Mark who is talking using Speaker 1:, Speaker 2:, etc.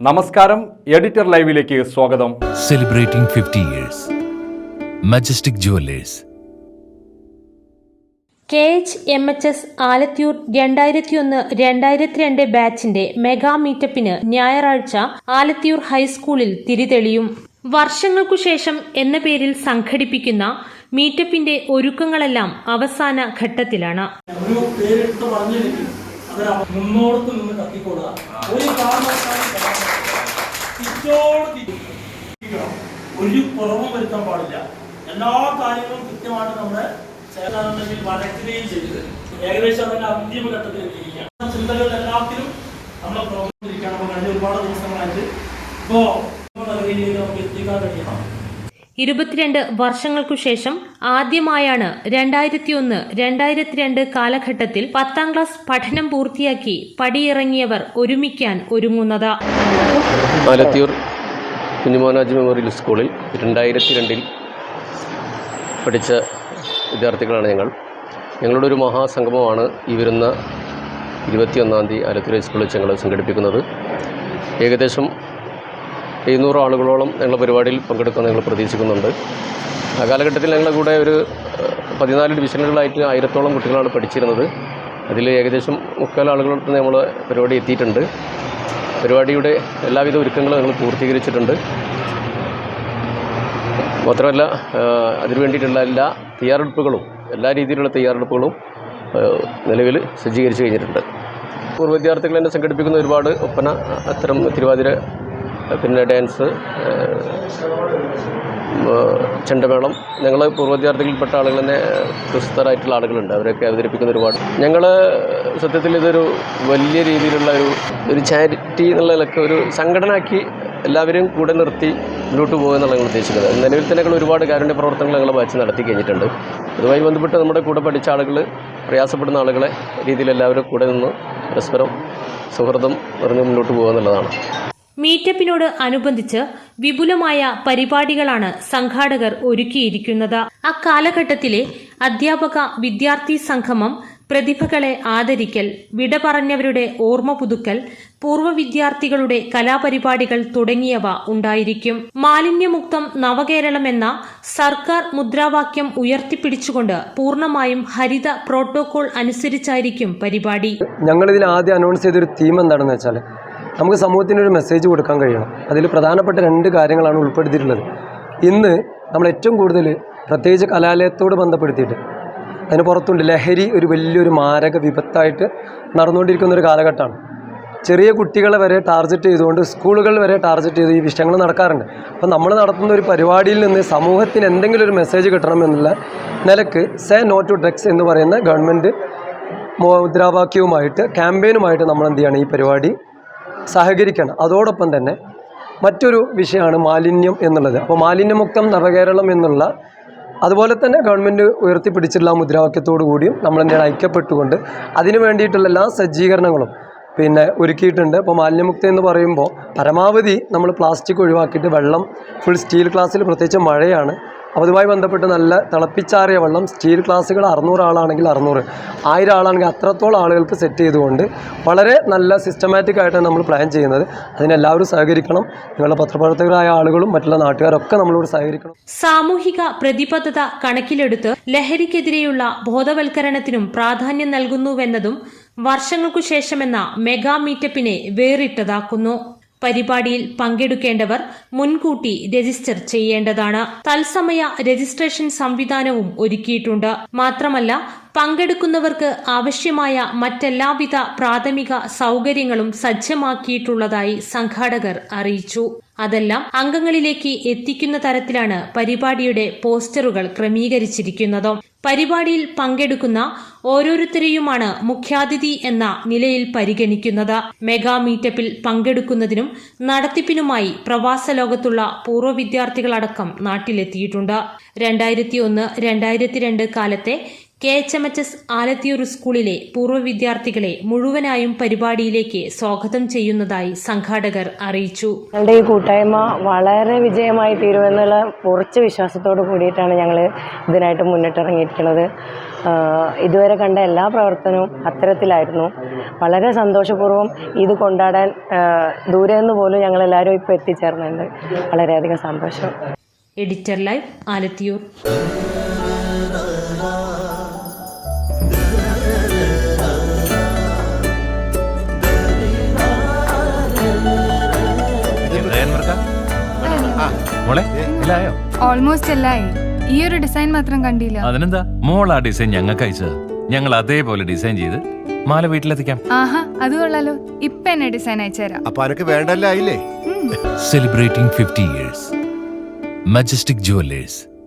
Speaker 1: നമസ്കാരം എഡിറ്റർ ലൈവിലേക്ക് സ്വാഗതം.
Speaker 2: Celebrating fifty years Majestic jewellers
Speaker 3: K H M H S Alathiyur രണ്ടായിരത്തി ഒന്ന് രണ്ടായിരത്തി രണ്ട് ബാച്ചിന്റെ മെഗാ മീറ്റപ്പിന് ഞായറാഴ്ച ആലത്തിയൂർ ഹൈസ്കൂളിൽ തിരിതെളിയും. വർഷങ്ങൾക്കു ശേഷം എന്ന പേരിൽ സംഘടിപ്പിക്കുന്ന മീറ്റപ്പിന്റെ ഒരുക്കങ്ങളെല്ലാം അവസാന ഘട്ടത്തിലാണ്.
Speaker 4: ഒരു പേരെടുത്ത് പറഞ്ഞില്ലെങ്കിൽ അത് മുന്നോടത്ത് നിന്ന് കത്തിക്കൊള്ളുക. ഒരു കാരണവശാലും ഒരു കുറവും വരുത്താൻ പാടില്ല. എല്ലാ കാര്യങ്ങളും കൃത്യമായിട്ട് നമ്മുടെ ചേരാനുണ്ടെങ്കിൽ വരയ്ക്കുകയും ചെയ്തത് ഏകദേശം അതിന്റെ അന്തിമ ഘട്ടത്തിൽ എത്തിയിരിക്കുകയാണ്. ചിന്തകളിൽ എല്ലാത്തിലും നമ്മളെ പ്രവർത്തിക്കാൻ കഴിഞ്ഞ ഒരുപാട് ദിവസങ്ങളായിട്ട് ഇപ്പോ നമുക്ക് എത്തിക്കാൻ കഴിയണം.
Speaker 3: ഇരുപത്തിരണ്ട് വർഷങ്ങൾക്കു ശേഷം ആദ്യമായാണ് രണ്ടായിരത്തി ഒന്ന് രണ്ടായിരത്തി രണ്ട് കാലഘട്ടത്തിൽ പത്താം ക്ലാസ് പഠനം പൂർത്തിയാക്കി പടിയിറങ്ങിയവർ ഒരുമിക്കാൻ ഒരുങ്ങുന്നത്.
Speaker 5: ആലത്തിയൂർ കുഞ്ഞുമോനാജ് മെമ്മോറിയൽ സ്കൂളിൽ രണ്ടായിരത്തി രണ്ടിൽ പഠിച്ച വിദ്യാർത്ഥികളാണ് ഞങ്ങൾ. ഞങ്ങളുടെ ഒരു മഹാസംഗമമാണ് ഈ വരുന്ന ഇരുപത്തിയൊന്നാം തീയതി ആലത്തൂർ ഹൈസ്കൂളിൽ വെച്ച് ഞങ്ങൾ സംഘടിപ്പിക്കുന്നത്. ഏകദേശം എഴുന്നൂറ് ആളുകളോളം ഞങ്ങളുടെ പരിപാടിയിൽ പങ്കെടുക്കുമെന്ന് ഞങ്ങൾ പ്രതീക്ഷിക്കുന്നുണ്ട്. ആ കാലഘട്ടത്തിൽ ഞങ്ങളുടെ കൂടെ ഒരു പതിനാല് ഡിവിഷനുകളായിട്ട് ആയിരത്തോളം കുട്ടികളാണ് പഠിച്ചിരുന്നത്. അതിൽ ഏകദേശം മുക്കാൽ ആളുകളോട് നമ്മൾ പരിപാടി എത്തിയിട്ടുണ്ട്. പരിപാടിയുടെ എല്ലാവിധ ഒരുക്കങ്ങളും ഞങ്ങൾ പൂർത്തീകരിച്ചിട്ടുണ്ട്. മാത്രമല്ല അതിനു വേണ്ടിയിട്ടുള്ള എല്ലാ തയ്യാറെടുപ്പുകളും എല്ലാ രീതിയിലുള്ള തയ്യാറെടുപ്പുകളും നിലവിൽ സജ്ജീകരിച്ച് കഴിഞ്ഞിട്ടുണ്ട്. പൂർവ വിദ്യാർത്ഥികൾ തന്നെ സംഘടിപ്പിക്കുന്ന ഒരുപാട് ഒപ്പന അത്തരം തിരുവാതിര പിന്നെ ഡാൻസ് ചെണ്ടമേളം. ഞങ്ങൾ പൂർവ വിദ്യാർത്ഥികളിൽപ്പെട്ട ആളുകൾ തന്നെ ക്രിസ്തരായിട്ടുള്ള ആളുകളുണ്ട്. അവരൊക്കെ അവതരിപ്പിക്കുന്ന ഒരുപാട്. ഞങ്ങൾ സത്യത്തിൽ ഇതൊരു വലിയ രീതിയിലുള്ള ഒരു ഒരു ചാരിറ്റി എന്നുള്ളതിലൊക്കെ ഒരു സംഘടനയാക്കി എല്ലാവരെയും കൂടെ നിർത്തി മുന്നോട്ട് പോകുക എന്നുള്ള ഞങ്ങൾ ഉദ്ദേശിക്കുന്നത്. നിലവിൽ തന്നെ ഞങ്ങൾ ഒരുപാട് കാരുണ്യ പ്രവർത്തനങ്ങൾ ഞങ്ങൾ വായിച്ച് നടത്തി കഴിഞ്ഞിട്ടുണ്ട്. അതുമായി ബന്ധപ്പെട്ട് നമ്മുടെ കൂടെ പഠിച്ച ആളുകൾ പ്രയാസപ്പെടുന്ന ആളുകളെ രീതിയിൽ എല്ലാവരും കൂടെ നിന്ന് പരസ്പരം സുഹൃതം നിറഞ്ഞ് മുന്നോട്ട് പോകുക എന്നുള്ളതാണ്.
Speaker 3: മീറ്റപ്പിനോട് അനുബന്ധിച്ച് വിപുലമായ പരിപാടികളാണ് സംഘാടകർ ഒരുക്കിയിരിക്കുന്നത്. അക്കാലഘട്ടത്തിലെ അധ്യാപക വിദ്യാർത്ഥി സംഗമം പ്രതിഭകളെ ആദരിക്കൽ വിട പറഞ്ഞവരുടെ ഓർമ്മ പുതുക്കൽ പൂർവ വിദ്യാർത്ഥികളുടെ കലാപരിപാടികൾ തുടങ്ങിയവ ഉണ്ടായിരിക്കും. മാലിന്യമുക്തം നവകേരളം എന്ന സർക്കാർ മുദ്രാവാക്യം ഉയർത്തിപ്പിടിച്ചുകൊണ്ട് പൂർണമായും ഹരിത പ്രോട്ടോകോൾ അനുസരിച്ചായിരിക്കും പരിപാടി.
Speaker 6: ഞങ്ങളിതിൽ ആദ്യം അനൗൺസ് ചെയ്തൊരു തീം എന്താണെന്ന് വെച്ചാൽ നമുക്ക് സമൂഹത്തിന് ഒരു മെസ്സേജ് കൊടുക്കാൻ കഴിയണം. അതിൽ പ്രധാനപ്പെട്ട രണ്ട് കാര്യങ്ങളാണ് ഉൾപ്പെടുത്തിയിട്ടുള്ളത്. ഇന്ന് നമ്മൾ ഏറ്റവും കൂടുതൽ പ്രത്യേകിച്ച് കലാലയത്തോട് ബന്ധപ്പെടുത്തിയിട്ട് അതിന് പുറത്തുണ്ട്. ലഹരി ഒരു വലിയൊരു മാരക വിപത്തായിട്ട് നടന്നുകൊണ്ടിരിക്കുന്ന ഒരു കാലഘട്ടമാണ്. ചെറിയ കുട്ടികളെ വരെ ടാർഗറ്റ് ചെയ്തുകൊണ്ട് സ്കൂളുകൾ വരെ ടാർഗറ്റ് ചെയ്ത് ഈ വിഷയങ്ങൾ നടക്കാറുണ്ട്. അപ്പോൾ നമ്മൾ നടത്തുന്ന ഒരു പരിപാടിയിൽ നിന്ന് സമൂഹത്തിന് എന്തെങ്കിലും ഒരു മെസ്സേജ് കിട്ടണമെന്നുള്ള നിലയ്ക്ക് സേ നോ ടു ഡ്രഗ്സ് എന്ന് പറയുന്ന ഗവൺമെന്റ് മുദ്രാവാക്യവുമായിട്ട് ക്യാമ്പയിനുമായിട്ട് നമ്മൾ എന്ത് ചെയ്യണം ഈ പരിപാടി സഹകരിക്കണം. അതോടൊപ്പം തന്നെ മറ്റൊരു വിഷയമാണ് മാലിന്യം എന്നുള്ളത്. അപ്പോൾ മാലിന്യമുക്തം നവകേരളം എന്നുള്ള അതുപോലെ തന്നെ ഗവൺമെന്റ് ഉയർത്തിപ്പിടിച്ചിട്ടുള്ള മുദ്രാവാക്യത്തോടു കൂടിയും നമ്മൾ എന്താണ് ഐക്യപ്പെട്ടുകൊണ്ട് അതിന് വേണ്ടിയിട്ടുള്ള എല്ലാ സജ്ജീകരണങ്ങളും പിന്നെ ഒരുക്കിയിട്ടുണ്ട്. അപ്പോൾ മാലിന്യമുക്തി എന്ന് പറയുമ്പോൾ പരമാവധി നമ്മൾ പ്ലാസ്റ്റിക് ഒഴിവാക്കിയിട്ട് വെള്ളം ഫുൾ സ്റ്റീൽ ഗ്ലാസ്സിൽ പ്രത്യേകിച്ച് മഴയാണ് അതുമായി ബന്ധപ്പെട്ട് നല്ല തിളപ്പിച്ചാറിയ വെള്ളം സ്റ്റീൽ ഗ്ലാസ്സുകൾ അറുന്നൂറ് ആളാണെങ്കിൽ അറുന്നൂറ്. ആയിരം ആളാണെങ്കിൽ അത്രത്തോളം ആളുകൾക്ക് സെറ്റ് ചെയ്തുകൊണ്ട് വളരെ നല്ല സിസ്റ്റമാറ്റിക് ആയിട്ടാണ് നമ്മൾ പ്ലാൻ ചെയ്യുന്നത്. അതിനെല്ലാവരും സഹകരിക്കണം. നിങ്ങളുടെ പത്രപ്രവർത്തകരായ ആളുകളും മറ്റുള്ള നാട്ടുകാരൊക്കെ നമ്മളോട് സഹകരിക്കണം.
Speaker 3: സാമൂഹിക പ്രതിബദ്ധത കണക്കിലെടുത്ത് ലഹരിക്കെതിരെയുള്ള ബോധവൽക്കരണത്തിനും പ്രാധാന്യം നൽകുന്നുവെന്നതും വർഷങ്ങൾക്കു ശേഷമെന്ന മെഗാ മീറ്റപ്പിനെ വേറിട്ടതാക്കുന്നു. പരിപാടിയിൽ പങ്കെടുക്കേണ്ടവർ മുൻകൂട്ടി രജിസ്റ്റർ ചെയ്യേണ്ടതാണ്. തത്സമയ രജിസ്ട്രേഷൻ സംവിധാനവും ഒരുക്കിയിട്ടുണ്ട്. മാത്രമല്ല പങ്കെടുക്കുന്നവർക്ക് ആവശ്യമായ മറ്റെല്ലാവിധ പ്രാഥമിക സൗകര്യങ്ങളും സജ്ജമാക്കിയിട്ടുള്ളതായി സംഘാടകർ അറിയിച്ചു. അതെല്ലാം അംഗങ്ങളിലേക്ക് എത്തിക്കുന്ന തരത്തിലാണ് പരിപാടിയുടെ പോസ്റ്ററുകൾ ക്രമീകരിച്ചിരിക്കുന്നത്. പരിപാടിയിൽ പങ്കെടുക്കുന്ന ഓരോരുത്തരെയുമാണ് മുഖ്യാതിഥി എന്ന നിലയിൽ പരിഗണിക്കുന്നത്. മെഗാ മീറ്റപ്പിൽ പങ്കെടുക്കുന്നതിനും നടത്തിപ്പിനുമായി പ്രവാസ ലോകത്തുള്ള പൂർവ വിദ്യാർത്ഥികളടക്കം നാട്ടിലെത്തിയിട്ടുണ്ട്. രണ്ടായിരത്തി ഒന്ന് രണ്ടായിരത്തി രണ്ട് കാലത്തെ K H M H S Alathiyur സ്കൂളിലെ പൂർവ വിദ്യാർത്ഥികളെ മുഴുവനായും പരിപാടിയിലേക്ക് സ്വാഗതം ചെയ്യുന്നതായി സംഘാടകർ അറിയിച്ചു.
Speaker 7: ഞങ്ങളുടെ ഈ കൂട്ടായ്മ വളരെ വിജയമായി തീരുമെന്നുള്ള ഉറച്ച വിശ്വാസത്തോട് കൂടിയിട്ടാണ് ഞങ്ങൾ ഇതിനായിട്ട് മുന്നിട്ടിറങ്ങിയിരിക്കുന്നത്. ഇതുവരെ കണ്ട എല്ലാ പ്രവർത്തനവും അത്തരത്തിലായിരുന്നു. വളരെ സന്തോഷപൂർവം ഇത് കൊണ്ടാടാൻ ദൂരെ നിന്ന് പോലും ഞങ്ങളെല്ലാവരും ഇപ്പോൾ എത്തിച്ചേർന്നുണ്ട് വളരെയധികം സന്തോഷം.
Speaker 3: Editor live Alathiyur.
Speaker 2: മോളെ
Speaker 8: ഓൾമോസ്റ്റ് എല്ലായി. ഈ ഒരു ഡിസൈൻ മാത്രം കണ്ടില്ല.
Speaker 2: അതിനെന്താ? മോൾ ആ ഡിസൈൻ ഞങ്ങൾക്ക് അയച്ചത്. ഞങ്ങൾ അതേപോലെ ഡിസൈൻ ചെയ്ത് മാല വീട്ടിലെത്തിക്കാം.
Speaker 8: ആഹാ അത് കൊള്ളാലോ. ഇപ്പൊ എന്നെ ഡിസൈൻ അയച്ചുതരാം
Speaker 9: അപ്പൊ അനക്ക് വേണ്ടല്ലേ
Speaker 2: celebrating fifty years Majestic jewellers